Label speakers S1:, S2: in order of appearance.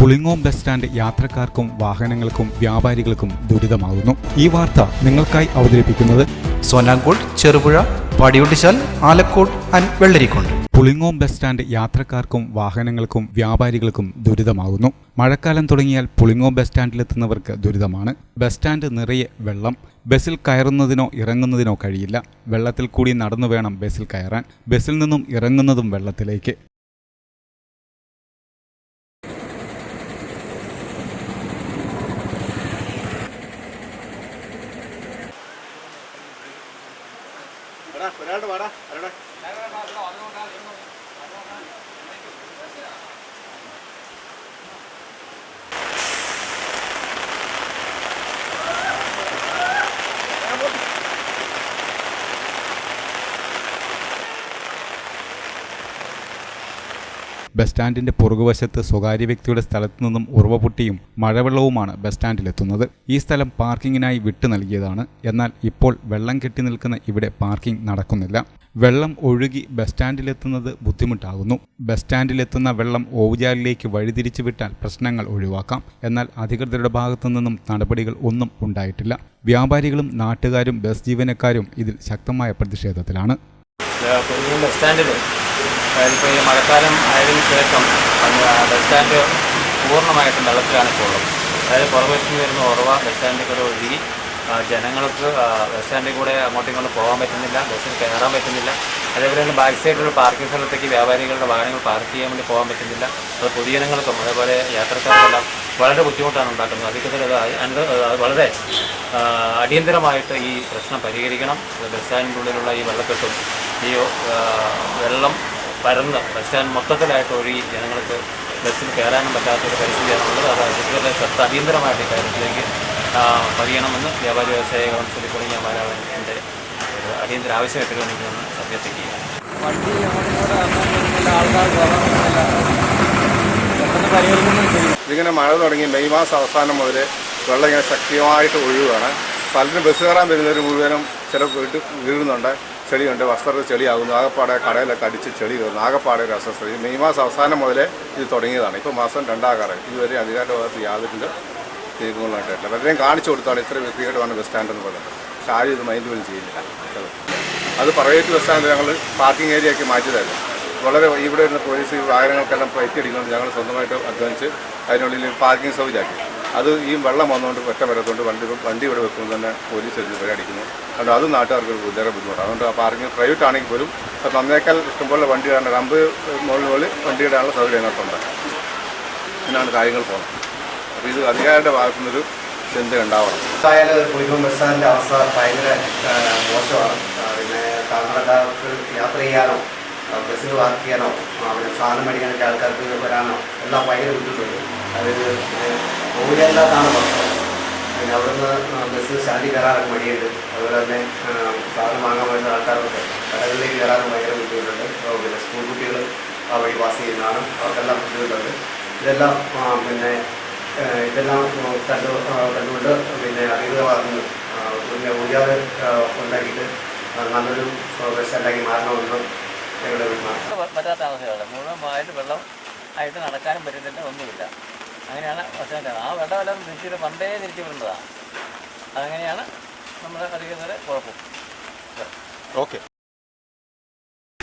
S1: Pulingome bus stand യാത്രക്കാർക്കും വാഹനങ്ങൾക്കും വ്യാപാരികൾക്കും ദുരിതമാകുന്നു ഈ വാർത്ത നിങ്ങൾക്കായി അവതരിപ്പിക്കുന്നത്
S2: സോനാങ്കോട് Cherupuzha Padiyottuchal Alakode and Vellarikode
S1: Pulingome bus stand യാത്രക്കാർക്കും വാഹനങ്ങൾക്കും വ്യാപാരികൾക്കും ദുരിതമാകുന്നു മഴക്കാലം തുടങ്ങിയാൽ പുളിങ്ങോം ബസ് സ്റ്റാൻഡിലെത്തുന്നവർക്ക് ദുരിതമാണ്. ബസ് സ്റ്റാൻഡ് നിറയെ വെള്ളം. ബസ്സിൽ കയറുന്നതിനോ ഇറങ്ങുന്നതിനോ കഴിയില്ല. വെള്ളത്തിൽ കൂടി നടന്നു വേണം ബസ്സിൽ കയറാൻ. ബസ്സിൽ നിന്നും ഇറങ്ങുന്നതും വെള്ളത്തിലേക്ക്. ഒരാളുടെ പാടാ അവരുടെ ബസ് സ്റ്റാൻഡിന്റെ പുറകുവശത്ത് സ്വകാര്യ വ്യക്തിയുടെ സ്ഥലത്തു നിന്നും ഉറവപൊട്ടിയും മഴവെള്ളവുമാണ് ബസ് സ്റ്റാൻഡിലെത്തുന്നത്. ഈ സ്ഥലം പാർക്കിങ്ങിനായി വിട്ടു നൽകിയതാണ്. എന്നാൽ ഇപ്പോൾ വെള്ളം കെട്ടി നിൽക്കുന്ന ഇവിടെ പാർക്കിംഗ് നടക്കുന്നില്ല. വെള്ളം ഒഴുകി ബസ് സ്റ്റാൻഡിലെത്തുന്നത് ബുദ്ധിമുട്ടാകുന്നു. ബസ് സ്റ്റാൻഡിലെത്തുന്ന വെള്ളം ഓവുചാലിലേക്ക് വഴിതിരിച്ചു വിട്ടാൽ പ്രശ്നങ്ങൾ ഒഴിവാക്കാം. എന്നാൽ അധികൃതരുടെ ഭാഗത്തു നിന്നും നടപടികൾ ഒന്നും ഉണ്ടായിട്ടില്ല. വ്യാപാരികളും നാട്ടുകാരും ബസ് ജീവനക്കാരും ഇതിൽ ശക്തമായ പ്രതിഷേധത്തിലാണ്.
S3: ഇപ്പോൾ ഈ മഴക്കാലം ആയതിനു ശേഷം ബസ് സ്റ്റാൻഡ് പൂർണമായിട്ടും വെള്ളത്തിലാണ് ഇപ്പോൾ ഉള്ളത് അതായത് പുറകുവശത്ത് വരുന്ന ഉറവ ബസ് സ്റ്റാൻഡിൽ കൂടെ ഒഴുകി ജനങ്ങൾക്ക് ബസ് സ്റ്റാൻഡിൽ കൂടെ അങ്ങോട്ടും ഇങ്ങോട്ടും പോകാൻ പറ്റുന്നില്ല ബസ്സിൽ കയറാൻ പറ്റുന്നില്ല. അതേപോലെ തന്നെ ബാക്ക് സൈഡിലുള്ള പാർക്കിംഗ് സ്ഥലത്തേക്ക് വ്യാപാരികളുടെ വാഹനങ്ങൾ പാർക്ക് ചെയ്യാൻ വേണ്ടി പോകാൻ പറ്റുന്നില്ല. അത് പൊതുജനങ്ങൾക്കും അതേപോലെ യാത്രക്കാർക്കെല്ലാം വളരെ ബുദ്ധിമുട്ടാണ് ഉണ്ടാക്കുന്നത്. അധികൃതർ വളരെ അടിയന്തരമായിട്ട് ഈ പ്രശ്നം പരിഹരിക്കണം. ബസ് സ്റ്റാൻഡിന്റെ ഉള്ളിലുള്ള ഈ വെള്ളക്കെട്ടും ഈ വെള്ളം പരന്ന് ബസ് സ്റ്റാൻഡ് മൊത്തത്തിലായിട്ട് ഒഴുകി ജനങ്ങൾക്ക് ബസ്സിൽ കയറാനും പറ്റാത്തൊരു പരിസ്ഥിതിയാണുള്ളത് അത് അധികൃതരുടെ ശ്രദ്ധ അടിയന്തരമായിട്ട് ഇക്കാര്യത്തിലേക്ക് പറയണമെന്ന് പതിയണമെന്ന് വ്യാപാരി വ്യവസായ കൗൺസിൽ തുടങ്ങിയ മാരാവന്റെ ഒരു അടിയന്തര ആവശ്യമായിട്ട് വേണമെന്ന് അഭ്യർത്ഥിക്കുകയാണ്.
S4: വണ്ടി ആൾക്കാർ
S5: ഇതിങ്ങനെ മഴ തുടങ്ങി മെയ് മാസം അവസാനം മുതൽ വെള്ളം ഇങ്ങനെ ശക്തിയായിട്ട് ഒഴുകുകയാണ്. പലരും ബസ് കയറാൻ വരുന്നവർ മുഴുവനും ചില വീട്ടിൽ വീഴുന്നുണ്ട്. ചെളിയുണ്ട് വസ്ത്രത്തിൽ ചെളിയാകുന്നു ആകപ്പാടെ കടയിലൊക്കെ അടിച്ച് ചെളി കയറുന്നു ആകപ്പാടെ ഒരു അസ്വസ്ഥത ഈ മെയ് മാസം അവസാനം മുതലേ ഇത് തുടങ്ങിയതാണ്. ഇപ്പോൾ മാസം രണ്ടാകാറ് ഇതുവരെ അധികാര ഭാഗത്ത് യാതൊരു തീരുമാനമായിട്ടില്ല പലരെയും കാണിച്ചു കൊടുത്താണ് ഇത്ര വൃത്തികേടുമാണ് ബസ് സ്റ്റാൻഡ് എന്ന് പറയുന്നത്. പക്ഷേ ആരും ഇത് മൈൻഡ് പോലും ചെയ്യുന്നില്ല അത് പ്രൈവറ്റ് ബസ് സ്റ്റാൻഡ് ഞങ്ങൾ പാർക്കിംഗ് ഏരിയയൊക്കെ മാറ്റിയതായിരുന്നു. വളരെ ഇവിടെ ഇരുന്ന പോലീസ് വാഹനങ്ങൾക്കെല്ലാം വാഹനങ്ങൾക്കെല്ലാം അടിക്കുന്നുണ്ട്. ഞങ്ങൾ സ്വന്തമായിട്ട് അധ്വാനിച്ച് അതിനുള്ളിൽ പാർക്കിംഗ് സൗകര്യമാക്കി. അത് ഈ വെള്ളം വന്നുകൊണ്ട് ഒറ്റ വരത്തുകൊണ്ട് വണ്ടി വണ്ടി ഇവിടെ വെക്കുമ്പോൾ തന്നെ പോലീസ് എടുത്ത് പരിഅടിക്കുന്നു അതുകൊണ്ട് അത് നാട്ടുകാർക്ക് ഒരു വളരെ ബുദ്ധിമുട്ടാണ്. അതുകൊണ്ട് ആ പാർക്കിംഗ് പ്രൈവറ്റ് ആണെങ്കിൽ പോലും അത് നന്നേക്കാൾ ഇഷ്ടംപോലെ വണ്ടി ഇടാണ്ട് റമ്പ് മുകളിൽ മുകളിൽ വണ്ടി ഇടാനുള്ള സൗകര്യം അതിനകത്തുണ്ട് ഇതിനാണ് കാര്യങ്ങൾ പോകുന്നത്. അപ്പോൾ ഇത് അധികാരിയുടെ ഭാഗത്തു നിന്നൊരു ചിന്ത ഉണ്ടാവണം.
S6: അവസ്ഥ ഭയങ്കര മോശമാണ്. പിന്നെ യാത്ര ചെയ്യാനോ ബസ്സിൽ വർക്ക് ആ, പിന്നെ സാധനം മേടിക്കാനൊക്കെ ആൾക്കാർക്ക് വരാനോ എല്ലാം ഭയങ്കര ബുദ്ധിമുട്ടുണ്ട് അതായത് ഊരില്ലാത്താണ് പ്രശ്നം പിന്നെ അവിടുന്ന് ബസ് സ്റ്റാൻഡിൽ കയറാനൊക്കെ മടിയുണ്ട്. അതുപോലെ തന്നെ സാധനം വാങ്ങാൻ പറ്റുന്ന ആൾക്കാർക്ക് കടകളിലേക്ക് കയറാനും ഭയങ്കര ബുദ്ധിമുട്ടുണ്ട്. പിന്നെ സ്കൂൾ കുട്ടികൾ ആ വഴി പാസ് ചെയ്യുന്നതാണ്. അവർക്കെല്ലാം ബുദ്ധിമുട്ടുണ്ട്. ഇതെല്ലാം പിന്നെ ഇതെല്ലാം കണ്ടു കണ്ടുകൊണ്ട് പിന്നെ അധികൃത ഭാഗത്തുനിന്ന് പിന്നെ ഊർജാവ് ഉണ്ടാക്കിയിട്ട് നല്ലൊരു ബസ് ഉണ്ടാക്കി മാറണമെന്ന് ഞങ്ങളുടെ വീട്ടിലാണ്
S3: പറ്റാത്ത അവസ്ഥയാണ്. മുഴുവനായിട്ട് വെള്ളം ആയിട്ട് നടക്കാനും പറ്റുന്നില്ല ഒന്നുമില്ല. അങ്ങനെയാണ് പ്രശ്നം ആ വെള്ളമെല്ലാം തിരിച്ചു പണ്ടേ തിരിച്ചു വിടേണ്ടതാണ് അതങ്ങനെയാണ് നമ്മുടെ അധികൃതരെ കുഴപ്പം.
S1: ഓക്കെ.